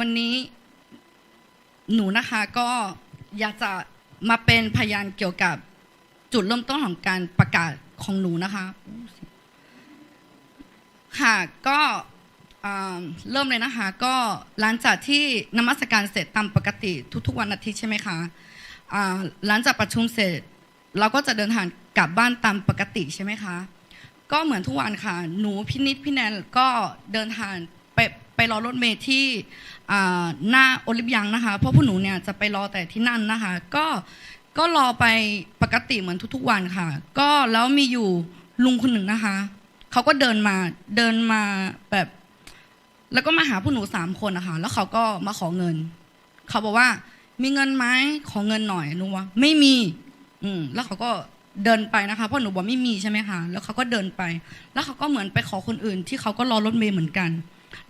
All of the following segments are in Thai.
วันนี้หนูนะคะก็อยากจะมาเป็นพยานเกี่ยวกับจุดเริ่มต้นของการประกาศของหนูนะคะ ค่ะก็เริ่มเลยนะคะ ก็หลังจากที่นมัสการเสร็จตามปกติทุกๆวันอาทิตย์ใช่ไหมคะหลังจากประชุมเสร็จ เราก็จะเดินทางกลับบ้านตามปกติใช่ไหมคะ ก็เหมือนทุกวันค่ะ หนูพี่นิดพี่แนนก็เดินทาง ไปรอรถเมล์ที่หน้าโอลิมยังนะคะ เพราะพวกหนูเนี่ยจะไปรอแต่ที่นั่นนะคะ ก็ก็รอไปปกติเหมือนทุกๆวันค่ะ ก็แล้วมีอยู่ลุงคนหนึ่งนะคะเขาก็เดินมาเดินมาแบบ แล้วก็มาหาพวกหนูสามคนนะคะแล้วเขาก็มาขอเงินเขาบอกว่า มีเงินไหมขอเงินหน่อยหนูว่าไม่มี อืมแล้วเขาก็เดินไปนะคะเพราะหนูบอกไม่มีใช่ไหมคะแล้วเขาก็เดินไป แล้วเขาก็เหมือนไปขอคนอื่น ที่เขาก็รอรถเมล์เหมือนกัน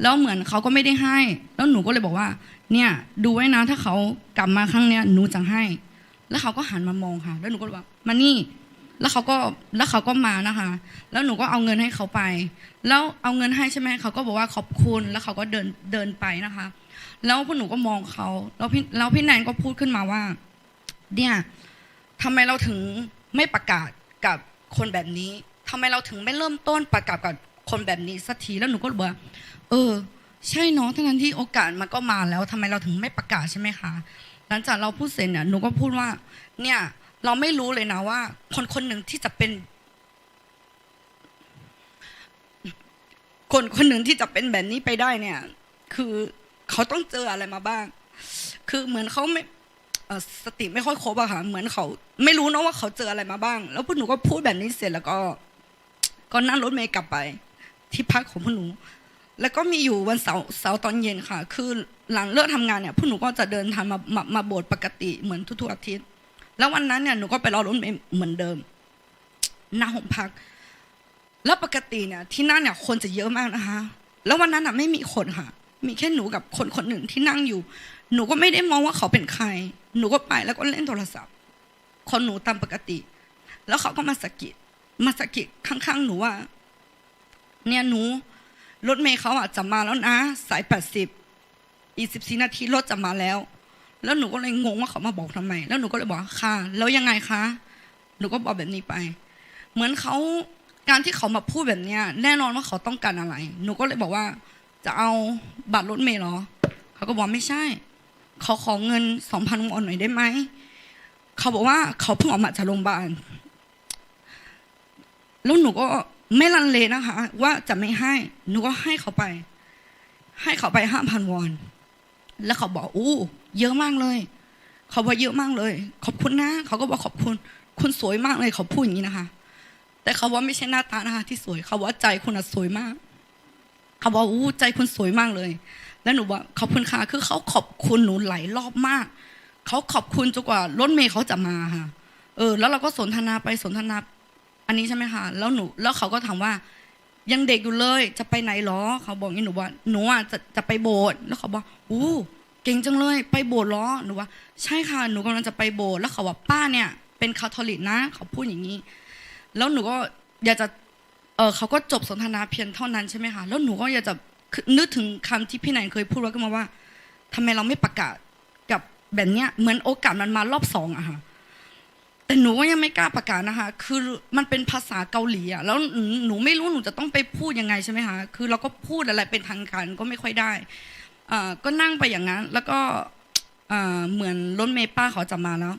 แล้วเหมือนเขาก็ไม่ได้ให้ แล้วหนูก็เลยบอกว่า เนี่ย ดูไว้นะถ้าเขากลับมาครั้งเนี้ยหนูจะให้ แล้วเขาก็หันมามองค่ะ แล้วหนูก็เลยว่ามานี่ แล้วเขาก็แล้วเขาก็มานะคะ แล้วหนูก็เอาเงินให้เขาไป แล้วเอาเงินให้ใช่ไหมเขาก็บอกว่าขอบคุณ แล้วเขาก็เดินเดินไปนะคะ แล้วพวกหนูก็มองเขาแล้วพี่แล้วพี่แนนก็พูดขึ้นมาว่า เนี่ยทำไมเราถึงไม่ประกาศกับคนแบบนี้ทำไมเราถึงไม่เริ่มต้นประกาศกับคนแบบนี้สักทีแล้วหนูก็บอกว่า เออ ใช่เนาะทั้งนั้นที่โอกาสมันก็มาแล้วทำไมเราถึงไม่ประกาศใช่ไหมคะหลังจากเราพูดเสร็จเนี่ยหนูก็พูดว่า เนี่ย เราไม่รู้เลยนะว่า คนคนหนึ่งที่จะเป็น คนคนหนึ่งที่จะเป็นแบบนี้ไปได้เนี่ย คือเขาต้องเจออะไรมาบ้าง คือเหมือนเขาไม่สติไม่ค่อยครบอะค่ะ เหมือนเขา ไม่รู้นะว่าเขาเจออะไรมาบ้าง แล้วพวกหนูก็พูดแบบนี้เสร็จแล้วก็ ก็นั่งรถเมล์กลับไป ที่พักของพวกหนู แล้วก็มีอยู่วันเสาร์เสาร์ตอนเย็นค่ะ คือหลังเลิกทำงานเนี่ยพวกหนูก็จะเดินทางมามามาโบสถ์ปกติเหมือนทุกๆอาทิตย์ แล้ววันนั้นเนี่ยหนูก็ไปรอรถเมล์เหมือนเดิมหน้าห้องพัก แล้วปกติเนี่ย ที่นั่นเนี่ยคนจะเยอะมากนะคะ แล้ววันนั้นอะไม่มีคนค่ะ มีแค่หนูกับคนคนหนึ่งที่นั่งอยู่ หนูก็ไม่ได้มองว่าเขาเป็นใคร หนูก็ไปแล้วก็เล่นโทรศัพท์ คนหนูตามปกติ แล้วเขาก็มาสะกิดมาสะกิดข้างๆหนูว่า เนี่ยหนู รถเมย์เขาอะจะมาแล้วนะ สายแปดสิบอีสิบสี่นาทีรถจะมาแล้ว แล้วหนูก็เลยงงว่าเขามาบอกทำไม แล้วหนูก็เลยบอกค่ะ แล้วยังไงคะ หนูก็บอกแบบนี้ไป เหมือนเขาการที่เขามาพูดแบบเนี้ย แน่นอนว่าเขาต้องการอะไร หนูก็เลยบอกว่า จะเอาบัตรรถเมล์เหรอ เขาก็บอกไม่ใช่เขาขอเงินสองพันวอนหน่อยได้ไหมเขาบอกว่าเขาเพิ่งออกมาจากโรงพยาบาลแล้วหนูก็ ไม่ลังเลนะคะ ว่าจะไม่ให้หนูก็ให้เขาไป ให้เขาไปห้าพันวอน แล้วเขาบอกอู้เยอะมากเลย เขาบอกเยอะมากเลย ขอบคุณนะ เขาก็บอกขอบคุณ คุณสวยมากเลยเขาพูดอย่างนี้นะคะ แต่เขาว่าไม่ใช่หน้าตานะคะ ที่สวย เขาว่าใจคุณอะสวยมาก เขาบอกอู้ใจคุณสวยมากเลย แล้วหนูบอกขอบคุณค่ะ คือเขาขอบคุณหนูหลายรอบมาก เขาขอบคุณจนกว่ารถเมย์เขาจะมาค่ะ เออ แล้วเราก็สนทนาไปสนทนา อันนี้ใช่ไหมคะแล้วหนูแล้วเขาก็ถามว่า ยังเด็กอยู่เลยจะไปไหนหรอ เขาบอกอย่างนี้หนูว่าหนูอะจะจะไปโบสถ์แล้วเขาบอกอู้เก่งจังเลยไปโบสถ์เหรอหนูว่า ใช่ค่ะหนูกำลังจะไปโบสถ์แล้วเขาว่าป้าเนี่ย เป็นคาทอลิกนะ เขาพูดอย่างนี้ แล้วหนูก็อยากจะเออเขาก็จบสนทนาเพียงเท่านั้นใช่ไหมคะแล้วหนูก็อยากจะนึกถึงคำที่พี่นายเคยพูดไว้ก็มาว่าทำไมเราไม่ประกาศกับแบบเนี้ยเหมือนโอกาสมันมารอบสองอะค่ะ แต่หนูก็ยังไม่กล้าประกาศนะคะ คือมันเป็นภาษาเกาหลีอะแล้วหนูไม่รู้หนูจะต้องไปพูดยังไงใช่ไหมคะ คือเราก็พูดอะไรเป็นทางการก็ไม่ค่อยได้ก็นั่งไปอย่างนั้น แล้วก็เหมือนรถเมย์ป้าเขาจะมาแล้ว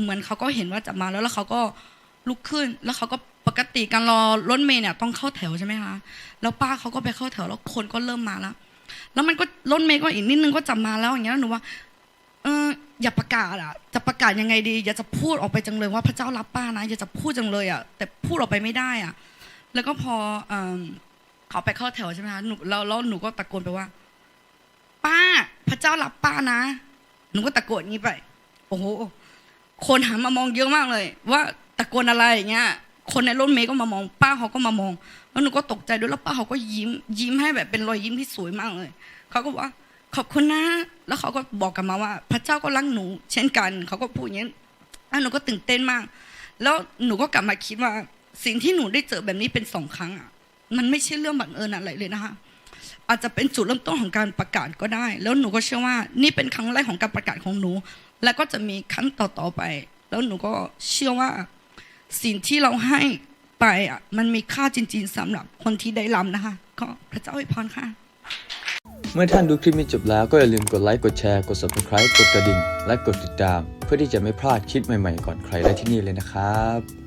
เหมือนเขาก็เห็นว่าจะมาแล้วแล้วเขาก็ลุกขึ้น แล้วเขาก็ปกติการรอรถเมย์เนี่ยต้องเข้าแถวใช่ไหมคะ แล้วป้าเขาก็ไปเข้าแถวแล้วคนก็เริ่มมาแล้ว แล้วมันก็รถเมย์ก็อีกนิดนึงก็จะมาแล้วอย่างเงี้ยหนูว่า เออ อย่าประกาศอะ จะประกาศยังไงดี อย่าจะพูดออกไปจังเลยว่าพระเจ้ารับป้านะ อย่าจะพูดจังเลยอะ แต่พูดออกไปไม่ได้อะ แล้วก็พอเขาไปเข้าแถวใช่ไหมคะหนูแล้วแล้วหนูก็ตะโกนไปว่า ป้า พระเจ้ารับป้านะ หนูก็ตะโกนงี้ไป โอ้โห คนหันมามองเยอะมากเลย ว่าตะโกนอะไรอย่างเงี้ย คนในรถเมย์ก็มามอง ป้าเขาก็มามอง แล้วหนูก็ตกใจด้วย แล้วป้าเขาก็ยิ้ม ยิ้มให้แบบเป็นรอยยิ้มที่สวยมากเลย เขาก็บอกว่า ขอบคุณนะ แล้วเขาก็บอกกลับมาว่า พระเจ้าก็รักหนู เช่นกัน เขาก็พูดอย่างนี้แล้วหนูก็ตื่นเต้นมาก แล้วหนูก็กลับมาคิดว่า สิ่งที่หนูได้เจอแบบนี้เป็นสองครั้งอะ มันไม่ใช่เรื่องบังเอิญอะไรเลยนะคะ อาจจะเป็นจุดเริ่มต้นของการประกาศก็ได้ แล้วหนูก็เชื่อว่า นี่เป็นครั้งแรกของการประกาศของหนู แล้วก็จะมีครั้งต่อๆไป แล้วหนูก็เชื่อว่า สิ่งที่เราให้ไปอะ มันมีค่าจริง ๆสำหรับคนที่ได้รับนะคะ ก็พระเจ้าอวยพรค่ะ เมื่อท่านดูคลิปนี้จบแล้วก็อย่าลืมกดไลค์ กดแชร์ กด subscribe กดกระดิ่ง และกดติดตาม เพื่อที่จะไม่พลาดคลิปใหม่ๆก่อนใครได้ที่นี่เลยนะครับ